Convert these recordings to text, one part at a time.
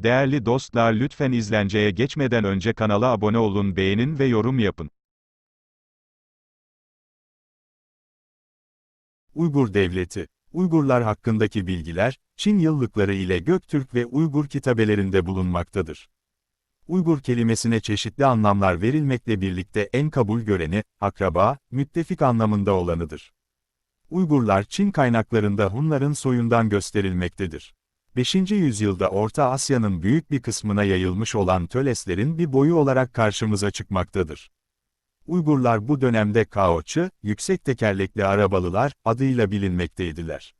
Değerli dostlar lütfen izlenceye geçmeden önce kanala abone olun, beğenin ve yorum yapın. Uygur Devleti Uygurlar hakkındaki bilgiler, Çin yıllıkları ile Göktürk ve Uygur kitabelerinde bulunmaktadır. Uygur kelimesine çeşitli anlamlar verilmekle birlikte en kabul göreni, akraba, müttefik anlamında olanıdır. Uygurlar Çin kaynaklarında Hunların soyundan gösterilmektedir. 5. yüzyılda Orta Asya'nın büyük bir kısmına yayılmış olan Töleslerin bir boyu olarak karşımıza çıkmaktadır. Uygurlar bu dönemde Kaoçı, yüksek tekerlekli arabalılar adıyla bilinmekteydiler.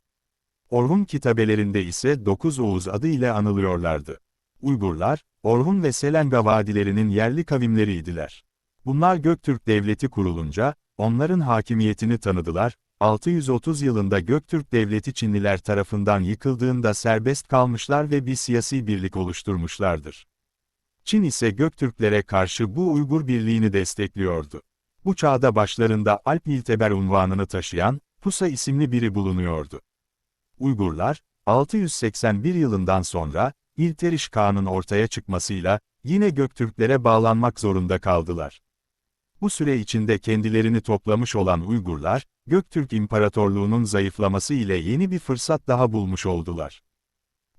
Orhun kitabelerinde ise Dokuz Oğuz adı ile anılıyorlardı. Uygurlar, Orhun ve Selenga vadilerinin yerli kavimleriydiler. Bunlar Göktürk Devleti kurulunca, onların hakimiyetini tanıdılar, 630 yılında Göktürk Devleti Çinliler tarafından yıkıldığında serbest kalmışlar ve bir siyasi birlik oluşturmuşlardır. Çin ise Göktürklere karşı bu Uygur birliğini destekliyordu. Bu çağda başlarında Alp İlteber unvanını taşıyan, Pusa isimli biri bulunuyordu. Uygurlar, 681 yılından sonra, İlteriş Kağan'ın ortaya çıkmasıyla, yine Göktürklere bağlanmak zorunda kaldılar. Bu süre içinde kendilerini toplamış olan Uygurlar, Göktürk İmparatorluğu'nun zayıflaması ile yeni bir fırsat daha bulmuş oldular.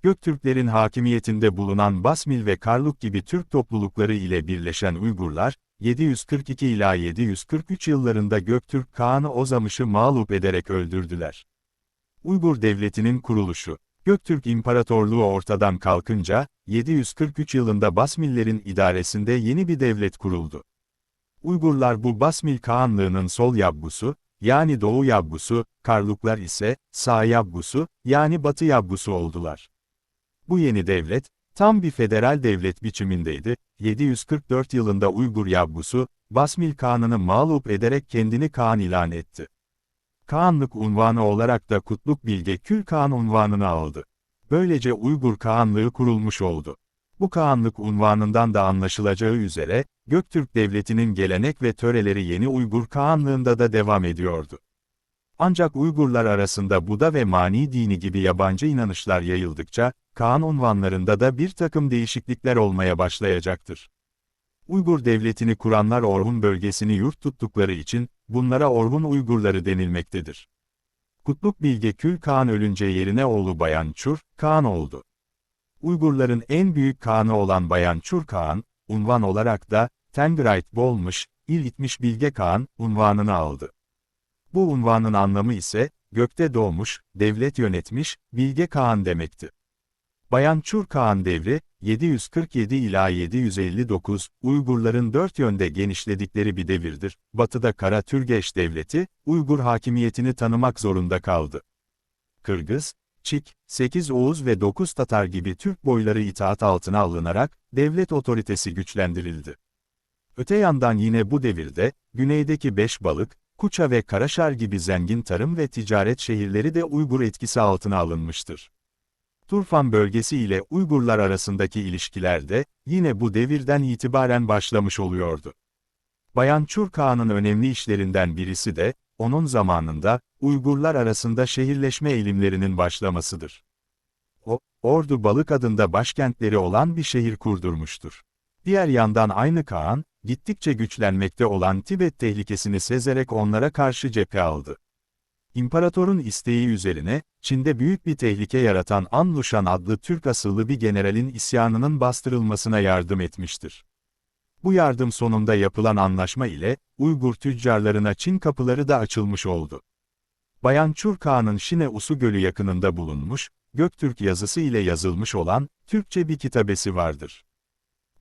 Göktürklerin hakimiyetinde bulunan Basmil ve Karluk gibi Türk toplulukları ile birleşen Uygurlar, 742 ila 743 yıllarında Göktürk Kağan'ı Ozamış'ı mağlup ederek öldürdüler. Uygur Devleti'nin kuruluşu Göktürk İmparatorluğu ortadan kalkınca, 743 yılında Basmillerin idaresinde yeni bir devlet kuruldu. Uygurlar bu Basmil Kağanlığının sol yabgusu, yani doğu yabgusu, Karluklar ise, sağ yabgusu, yani batı yabgusu oldular. Bu yeni devlet, tam bir federal devlet biçimindeydi, 744 yılında Uygur yabgusu, Basmil Kağan'ını mağlup ederek kendini Kağan ilan etti. Kağanlık unvanı olarak da Kutluk Bilge Kül Kağan unvanını aldı. Böylece Uygur Kağanlığı kurulmuş oldu. Bu Kağanlık unvanından da anlaşılacağı üzere, Göktürk Devleti'nin gelenek ve töreleri yeni Uygur Kağanlığında da devam ediyordu. Ancak Uygurlar arasında Buda ve Mani dini gibi yabancı inanışlar yayıldıkça, Kaan unvanlarında da bir takım değişiklikler olmaya başlayacaktır. Uygur devletini kuranlar Orhun bölgesini yurt tuttukları için, bunlara Orhun Uygurları denilmektedir. Kutluk Bilge Kül Kağan ölünce yerine oğlu Bayan Çur, Kağan oldu. Uygurların en büyük Kağanı olan Bayan Çur Kağan, unvan olarak da, Tengrait Bolmuş, İl İtmiş Bilge Kağan, unvanını aldı. Bu unvanın anlamı ise, gökte doğmuş, devlet yönetmiş, Bilge Kağan demekti. Bayan Çur Kağan devri, 747 ila 759, Uygurların dört yönde genişledikleri bir devirdir. Batıda Kara Türgeş Devleti, Uygur hakimiyetini tanımak zorunda kaldı. Kırgız, Çik, 8 Oğuz ve 9 Tatar gibi Türk boyları itaat altına alınarak, devlet otoritesi güçlendirildi. Öte yandan yine bu devirde, güneydeki Beşbalık, Kuça ve Karaşar gibi zengin tarım ve ticaret şehirleri de Uygur etkisi altına alınmıştır. Turfan bölgesi ile Uygurlar arasındaki ilişkiler de, yine bu devirden itibaren başlamış oluyordu. Bayan Çur Kağan'ın önemli işlerinden birisi de, onun zamanında, Uygurlar arasında şehirleşme eğilimlerinin başlamasıdır. O, Ordu Balık adında başkentleri olan bir şehir kurdurmuştur. Diğer yandan aynı Kağan, gittikçe güçlenmekte olan Tibet tehlikesini sezerek onlara karşı cephe aldı. İmparatorun isteği üzerine, Çin'de büyük bir tehlike yaratan Anlushan adlı Türk asıllı bir generalin isyanının bastırılmasına yardım etmiştir. Bu yardım sonunda yapılan anlaşma ile, Uygur tüccarlarına Çin kapıları da açılmış oldu. Bayan Çur Kağan'ın Şine Usu Gölü yakınında bulunmuş, Göktürk yazısı ile yazılmış olan, Türkçe bir kitabesi vardır.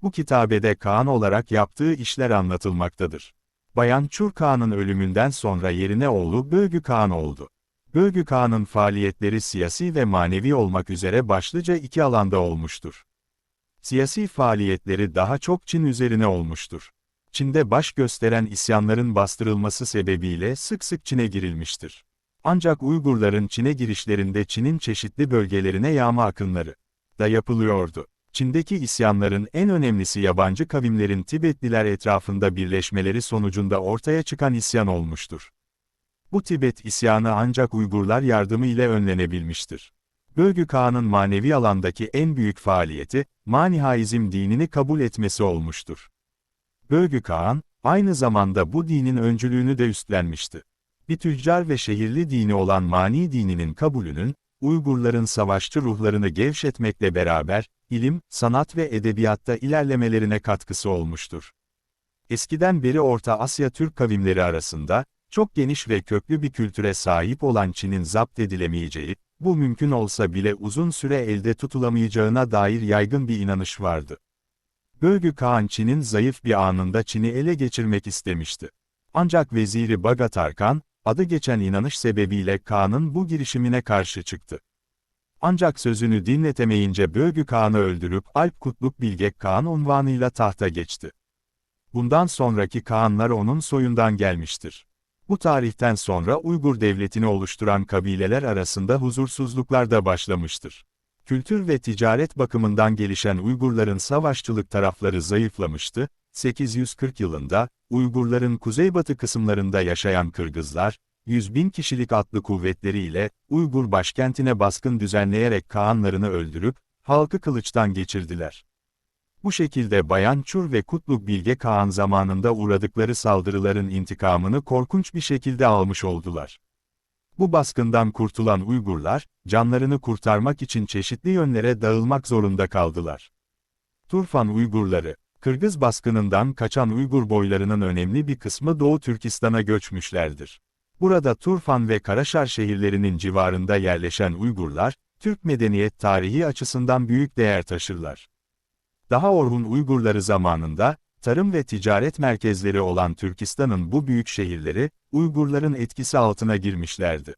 Bu kitabede Kağan olarak yaptığı işler anlatılmaktadır. Bayan Çur Kağan'ın ölümünden sonra yerine oğlu Bölgü Kağan oldu. Bölgü Kağan'ın faaliyetleri siyasi ve manevi olmak üzere başlıca iki alanda olmuştur. Siyasi faaliyetleri daha çok Çin üzerine olmuştur. Çin'de baş gösteren isyanların bastırılması sebebiyle sık sık Çin'e girilmiştir. Ancak Uygurların Çin'e girişlerinde Çin'in çeşitli bölgelerine yağma akınları da yapılıyordu. Çin'deki isyanların en önemlisi yabancı kavimlerin Tibetliler etrafında birleşmeleri sonucunda ortaya çıkan isyan olmuştur. Bu Tibet isyanı ancak Uygurlar yardımı ile önlenebilmiştir. Bölgü Kağan'ın manevi alandaki en büyük faaliyeti, Manihaizm dinini kabul etmesi olmuştur. Bölgü Kağan, aynı zamanda bu dinin öncülüğünü de üstlenmişti. Bir tüccar ve şehirli dini olan Mani dininin kabulünün, Uygurların savaşçı ruhlarını gevşetmekle beraber, ilim, sanat ve edebiyatta ilerlemelerine katkısı olmuştur. Eskiden beri Orta Asya Türk kavimleri arasında, çok geniş ve köklü bir kültüre sahip olan Çin'in zapt edilemeyeceği, bu mümkün olsa bile uzun süre elde tutulamayacağına dair yaygın bir inanış vardı. Bölgü Kağan Çin'in zayıf bir anında Çin'i ele geçirmek istemişti. Ancak veziri Bagatarkan, adı geçen inanış sebebiyle Kağan'ın bu girişimine karşı çıktı. Ancak sözünü dinletemeyince Bölgü Kağan'ı öldürüp Alp Kutluk Bilge Kağan unvanıyla tahta geçti. Bundan sonraki Kağanlar onun soyundan gelmiştir. Bu tarihten sonra Uygur devletini oluşturan kabileler arasında huzursuzluklar da başlamıştır. Kültür ve ticaret bakımından gelişen Uygurların savaşçılık tarafları zayıflamıştı, 840 yılında, Uygurların kuzeybatı kısımlarında yaşayan Kırgızlar, 100 bin kişilik atlı kuvvetleriyle, Uygur başkentine baskın düzenleyerek Kağanlarını öldürüp, halkı kılıçtan geçirdiler. Bu şekilde Bayan Çur ve Kutluk Bilge Kağan zamanında uğradıkları saldırıların intikamını korkunç bir şekilde almış oldular. Bu baskından kurtulan Uygurlar, canlarını kurtarmak için çeşitli yönlere dağılmak zorunda kaldılar. Turfan Uygurları, Kırgız baskınından kaçan Uygur boylarının önemli bir kısmı Doğu Türkistan'a göçmüşlerdir. Burada Turfan ve Karaşar şehirlerinin civarında yerleşen Uygurlar, Türk medeniyet tarihi açısından büyük değer taşırlar. Daha Orhun Uygurları zamanında, tarım ve ticaret merkezleri olan Türkistan'ın bu büyük şehirleri, Uygurların etkisi altına girmişlerdi.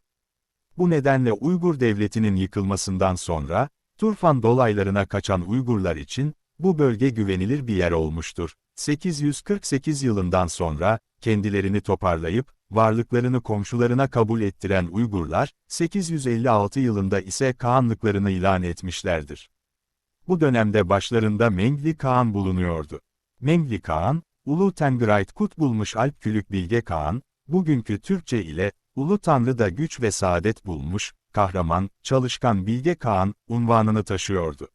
Bu nedenle Uygur devletinin yıkılmasından sonra, Turfan dolaylarına kaçan Uygurlar için, bu bölge güvenilir bir yer olmuştur. 848 yılından sonra, kendilerini toparlayıp, varlıklarını komşularına kabul ettiren Uygurlar, 856 yılında ise Kağanlıklarını ilan etmişlerdir. Bu dönemde başlarında Mengli Kağan bulunuyordu. Mengli Kağan, Ulu Tengrait Kut bulmuş Alp Külük Bilge Kağan, bugünkü Türkçe ile, Ulu Tanrı da güç ve saadet bulmuş, kahraman, çalışkan Bilge Kağan, unvanını taşıyordu.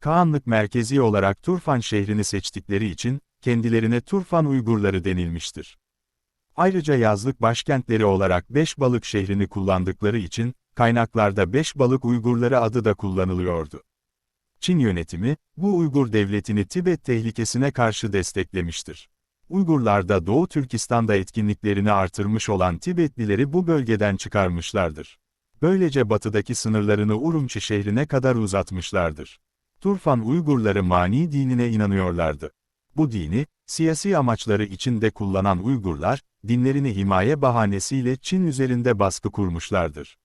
Kağanlık merkezi olarak Turfan şehrini seçtikleri için, kendilerine Turfan Uygurları denilmiştir. Ayrıca yazlık başkentleri olarak Beşbalık şehrini kullandıkları için, kaynaklarda Beşbalık Uygurları adı da kullanılıyordu. Çin yönetimi, bu Uygur devletini Tibet tehlikesine karşı desteklemiştir. Uygurlar da Doğu Türkistan'da etkinliklerini artırmış olan Tibetlileri bu bölgeden çıkarmışlardır. Böylece batıdaki sınırlarını Urumçi şehrine kadar uzatmışlardır. Turfan Uygurları mani dinine inanıyorlardı. Bu dini, siyasi amaçları için de kullanan Uygurlar, dinlerini himaye bahanesiyle Çin üzerinde baskı kurmuşlardır.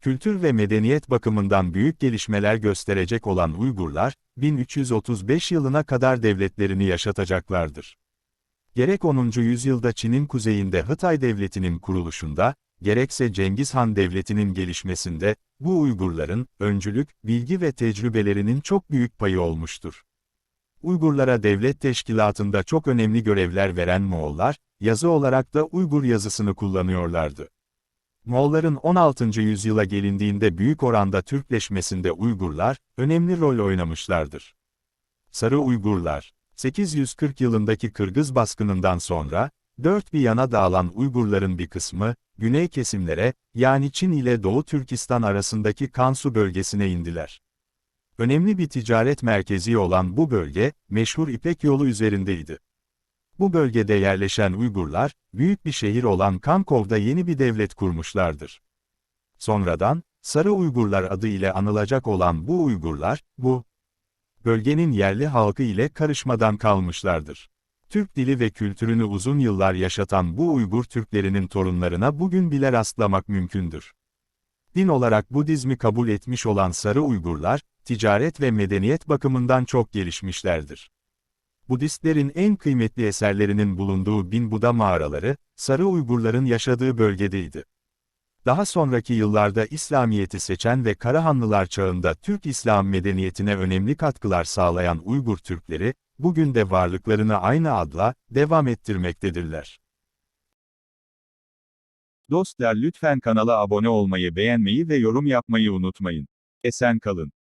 Kültür ve medeniyet bakımından büyük gelişmeler gösterecek olan Uygurlar, 1335 yılına kadar devletlerini yaşatacaklardır. Gerek 10. yüzyılda Çin'in kuzeyinde Hıtay Devleti'nin kuruluşunda, gerekse Cengiz Han Devleti'nin gelişmesinde, bu Uygurların, öncülük, bilgi ve tecrübelerinin çok büyük payı olmuştur. Uygurlara devlet teşkilatında çok önemli görevler veren Moğollar, yazı olarak da Uygur yazısını kullanıyorlardı. Moğolların 16. yüzyıla gelindiğinde büyük oranda Türkleşmesinde Uygurlar, önemli rol oynamışlardır. Sarı Uygurlar, 840 yılındaki Kırgız baskınından sonra, dört bir yana dağılan Uygurların bir kısmı, güney kesimlere, yani Çin ile Doğu Türkistan arasındaki Kansu bölgesine indiler. Önemli bir ticaret merkezi olan bu bölge, meşhur İpek yolu üzerindeydi. Bu bölgede yerleşen Uygurlar, büyük bir şehir olan Kankov'da yeni bir devlet kurmuşlardır. Sonradan, Sarı Uygurlar adı ile anılacak olan bu Uygurlar, bu bölgenin yerli halkı ile karışmadan kalmışlardır. Türk dili ve kültürünü uzun yıllar yaşatan bu Uygur Türklerinin torunlarına bugün bile rastlamak mümkündür. Din olarak Budizmi kabul etmiş olan Sarı Uygurlar, ticaret ve medeniyet bakımından çok gelişmişlerdir. Budistlerin en kıymetli eserlerinin bulunduğu Bin Buda mağaraları, Sarı Uygurların yaşadığı bölgedeydi. Daha sonraki yıllarda İslamiyet'i seçen ve Karahanlılar çağında Türk İslam medeniyetine önemli katkılar sağlayan Uygur Türkleri, bugün de varlıklarını aynı adla devam ettirmektedirler. Dostlar lütfen kanala abone olmayı beğenmeyi ve yorum yapmayı unutmayın. Esen kalın.